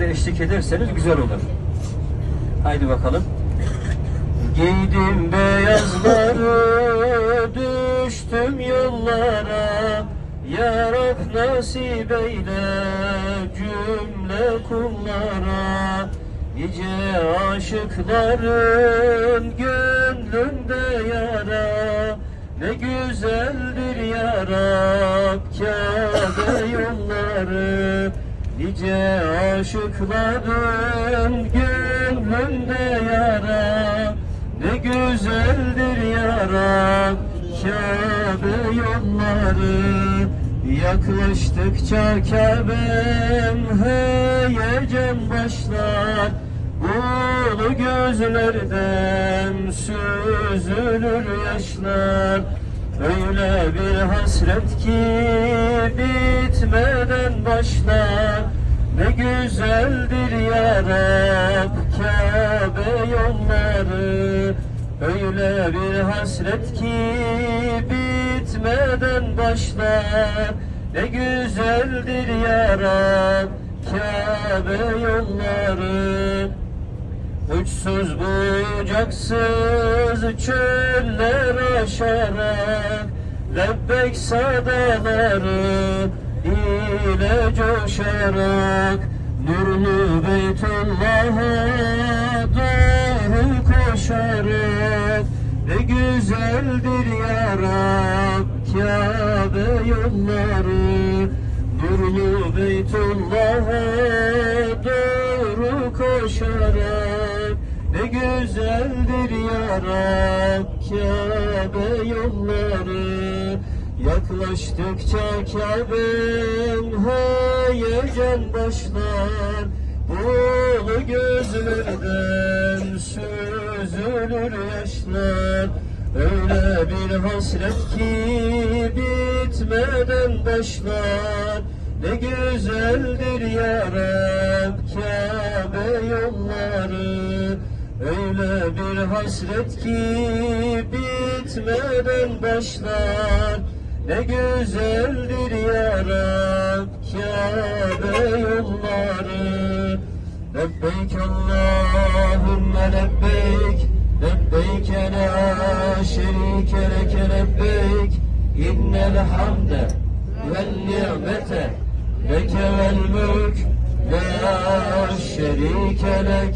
de eşlik ederseniz güzel olur. Haydi bakalım. Giydim beyazları, düştüm yollara. Ya Rab nasip eyle cümle kullara. Nice aşıkların gönlünde yara. Ne güzeldir ya Rab Kabe yolları. Nice aşıkların gönlünde yara Ne güzeldir yara Kabe yolları Yaklaştıkça Kabe'm heyecan başlar. Ulu gözlerden süzülür yaşlar. Öyle bir hasret ki bitmeden başlar Ne güzeldir ya Rab Kabe yolları. Öyle bir hasret ki bitmeden başlar. Ne güzeldir ya Rab Kabe yolları. Uçsuz bucaksız çöller aşarak Lebbek sadaları ile coşarak Nurlu Beytullah'a doğru koşarak Ne güzeldir ya Rab Kabe yolları. Nurlu Beytullah'a doğru koşarak Ne güzeldir ya Rab Kabe yolları Yaklaştıkça Kabe'm heyecan başlar. Ulu gözlerden süzülür yaşlar. Öyle bir hasret ki bitmeden başlar. Ne güzeldir ya Rab Kabe yolları. Öyle bir hasret ki bitmeden başlar Ne güzeldir ya Rab Kabe yolları Lebbeyk Allahümme lebbeyk. Lebbeyk la şerike leke lebbeyk. İnnel hamde vel ni'mete. Leke vel mülk La şerike lek